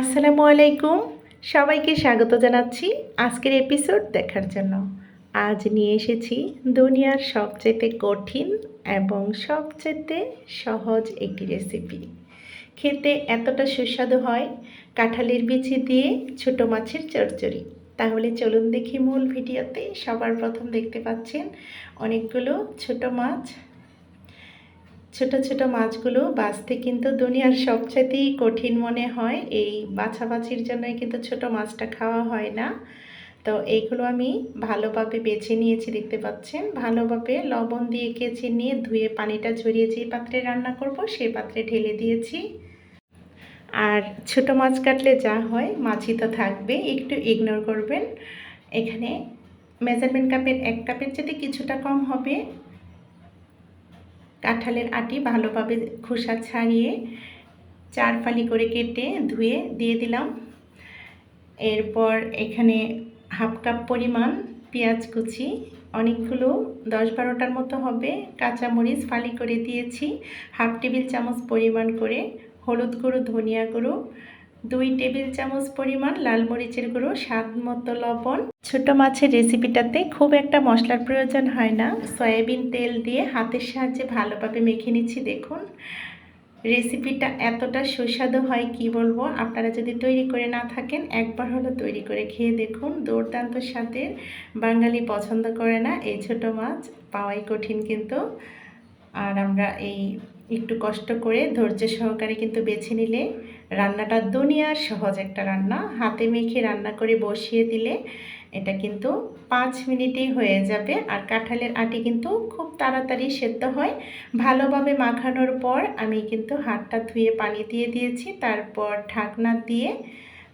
আসসালামু আলাইকুম। সবাইকে স্বাগত জানাচ্ছি আজকের এপিসোড দেখার জন্য। আজ নিয়ে এসেছি দুনিয়ার সবচেয়ে কঠিন এবং সবচেয়ে সহজ একটি রেসিপি খেতে এতটা সুস্বাদু হয় কাঁঠালের বিচি দিয়ে ছোট মাছের চচ্চড়ি। তাহলে চলুন দেখি মূল ভিডিওতে সবার প্রথম দেখতে পাচ্ছেন অনেকগুলো ছোট মাছ ছোট ছোট মাছগুলো বাছতে কিন্তু দুনিয়ার সবচাইতেই কঠিন মনে হয়। এই বাছাবাছির জন্যই কিন্তু ছোট মাছটা খাওয়া হয় না। তো এইগুলো আমি ভালোভাবে বেছে নিয়েছি দেখতে পাচ্ছেন। ভালোভাবে লবণ দিয়ে কেচে নিয়ে ধুয়ে পানিটা ঝরিয়ে যে পাত্রে রান্না করব সেই পাত্রে ঢেলে দিয়েছি। আর ছোট মাছ কাটলে যা হয় মাছই তো থাকবে, একটু ইগনোর করবেন। এখানে মেজারমেন্ট কাপের এক কাপের চেয়ে কিছুটা কম হবে। কাঁঠালের আটি ভালোভাবে খোসা ছাড়িয়ে চার ফালি করে কেটে ধুয়ে দিয়ে দিলাম। এরপর এখানে হাফ কাপ পরিমাণ পেঁয়াজ কুচি, অনেকগুলো দশ বারোটার মতো হবে। কাঁচামরিচ ফালি করে দিয়েছি। হাফ টেবিল চামচ পরিমাণ করে হলুদ গুঁড়ো, ধনিয়া গুঁড়ো দুই টেবিল চামচ পরিমাণ লাল মরিচের গুঁড়ো, স্বাদ মতো লবণ। ছোট মাছের রেসিপিটাতে খুব একটা মশলার প্রয়োজন হয় না। সয়াবিন তেল দিয়ে হাতের সাহায্যে ভালোভাবে মেখে নিচ্ছি, দেখুন। রেসিপিটা এতটা সুস্বাদু হয়, কি বলব? আপনারা যদি তৈরি করে না থাকেন, একবার হলো তৈরি করে খেয়ে দেখুন। দুর্দান্ত স্বাদের। বাঙালি পছন্দ করে না এই ছোট মাছ, পাওয়াই কঠিন কিন্তু। আর আমরা এই একটু কষ্ট করে ধৈর্য সহকারে কিন্তু বেছে নিলে রান্নাটা দুনিয়ার সহজ একটা রান্না। হাতে মেখে রান্না করে বসিয়ে দিলে এটা কিন্তু পাঁচ মিনিটেই হয়ে যাবে। আর কাঁঠালের আটি কিন্তু খুব তাড়াতাড়ি সেদ্ধ হয়। ভালোভাবে মাখানোর পর আমি কিন্তু হাতটা ধুয়ে পানি দিয়ে দিয়েছি। তারপর ঢাকনা দিয়ে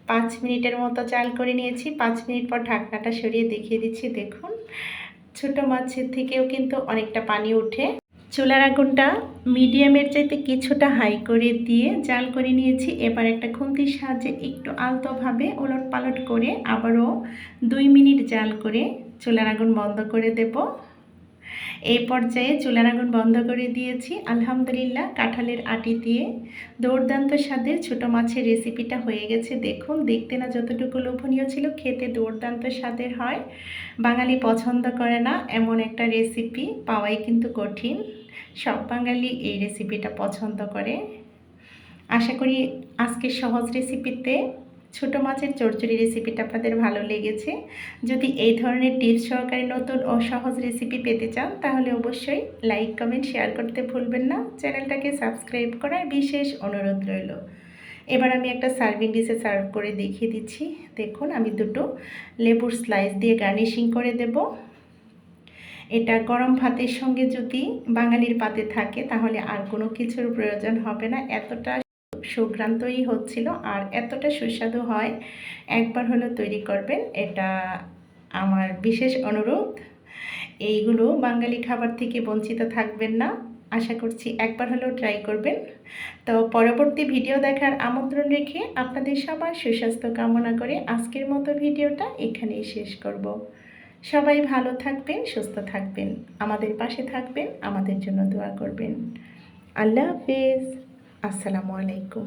পাঁচ মিনিটের মতো চাল করে নিয়েছি। পাঁচ মিনিট পর ঢাকনাটা সরিয়ে দেখিয়ে দিচ্ছি। দেখুন, ছোটো মাছের থেকেও কিন্তু অনেকটা পানি ওঠে। চুলার আগুনটা মিডিয়ামের চাইতে কিছুটা হাই করে দিয়ে জাল করে নিয়েছি। এবার একটা খুন্তির সাহায্যে একটু আলতোভাবে ওলট পালট করে আবারও দুই মিনিট জাল করে চুলার আগুন বন্ধ করে দেব। এই পর্যায়ে চুলার আগুন বন্ধ করে দিয়েছি। আলহামদুলিল্লাহ, কাঁঠালের আটি দিয়ে। দৌড়দান্ত স্বাদের ছোটো মাছের রেসিপিটা হয়ে গেছে। দেখুন, দেখতে না যতটুকু লোভনীয় ছিল, খেতে দৌড়দান্ত স্বাদের হয়। বাঙালি পছন্দ করে না, এমন একটা রেসিপি পাওয়াই কিন্তু কঠিন। সব বাঙালি এই রেসিপিটা পছন্দ করে। আশা করি আজকের সহজ রেসিপিতে ছোটো মাছের চরচড়ি রেসিপিটা আপনাদের ভালো লেগেছে। যদি এই ধরনের টিপস সহকারে নতুন ও সহজ রেসিপি পেতে চান, তাহলে অবশ্যই লাইক কমেন্ট শেয়ার করতে ভুলবেন না। চ্যানেলটাকে সাবস্ক্রাইব করার বিশেষ অনুরোধ রইল। এবার আমি একটা সার্ভিং ডিশে সার্ভ করে দেখিয়ে দিচ্ছি। দেখুন, আমি দুটো লেবুর স্লাইস দিয়ে গার্নিশিং করে দেবো। এটা গরম ভাতের সঙ্গে যদি বাঙালির পাতে থাকে, তাহলে আর কোনো কিছুর প্রয়োজন হবে না। এতটা সুগ্রান্তই হচ্ছিল, আর এতটা সুস্বাদু হয়, একবার হলো তৈরি করবেন। এটা আমার বিশেষ অনুরোধ। এইগুলো বাঙালি খাবার থেকে বঞ্চিত থাকবেন না। আশা করছি একবার হলেও ট্রাই করবেন। তো পরবর্তী ভিডিও দেখার আমন্ত্রণ রেখে আপনাদের সবার সুস্বাস্থ্য কামনা করে আজকের মতো ভিডিওটা এখানেই শেষ করব। সবাই ভালো থাকবেন, সুস্থ থাকবেন। আমাদের পাশে থাকবেন, আমাদের জন্য দোয়া করবেন। আল্লাহ হাফেজ। আসসালামু আলাইকুম।